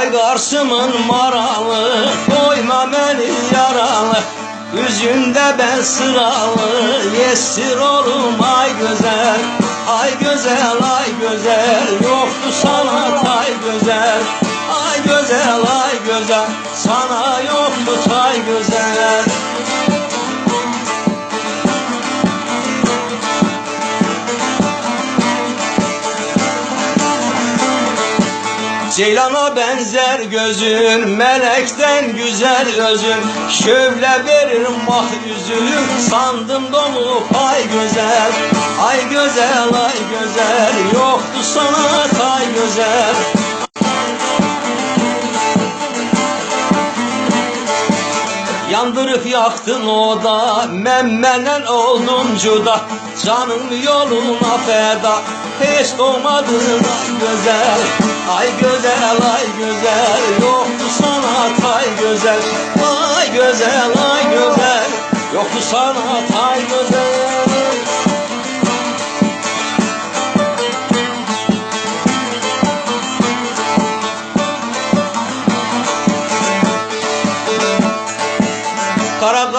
Ay Kars'ımın maralı Koyma beni yaralı. Yüzünde ben sıralı Yesir oğlum ay güzel. Ay güzel ay güzel Yoktu sana tay güzel. Ay güzel ay güzel Sana Ceylana benzer gözün, melekten güzel özün. Şövle verir mah yüzün, sandım dolu ay güzel Ay güzel, ay güzel, yoktu sana tay güzel Yandırıp yaktın oda Memmenen oldum cuda. Canım yoluna feda Hiç doğmadın ay güzel. Ay güzel ay güzel Yoktu sana tay güzel. Ay güzel ay güzel Yoktu sana tay güzel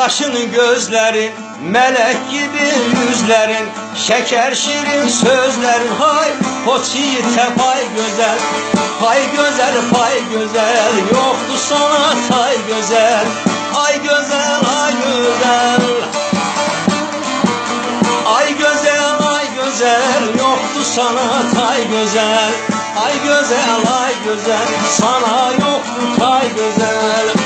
kaşın gözlerin Melek gibi yüzlerin Şeker şirin sözlerin. Hay koç yiğit hep ay güzel Hay güzel pay güzel. Yoktu sana tay güzel Ay güzel ay güzel. Ay güzel ay güzel Yoktu sana tay güzel. Ay güzel ay güzel Sana yoktu tay güzel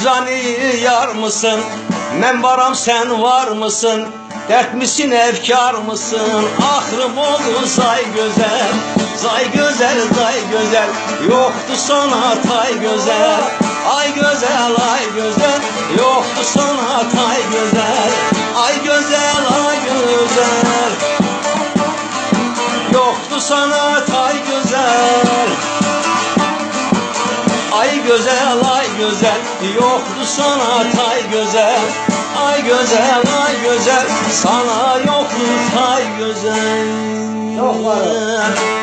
Mizani yar mısın? Men varam sen var mısın? Dert misin efkar mısın? Ahrım oldu say güzel Say güzel say güzel Yoktu sana tay güzel Ay güzel ay güzel Yoktu sana tay güzel Ay güzel ay güzel Yoktu sana tay güzel Ay güzel ay güzel yoktu sana tay güzel Ay güzel ay güzel sana yoktu tay güzel Çok var.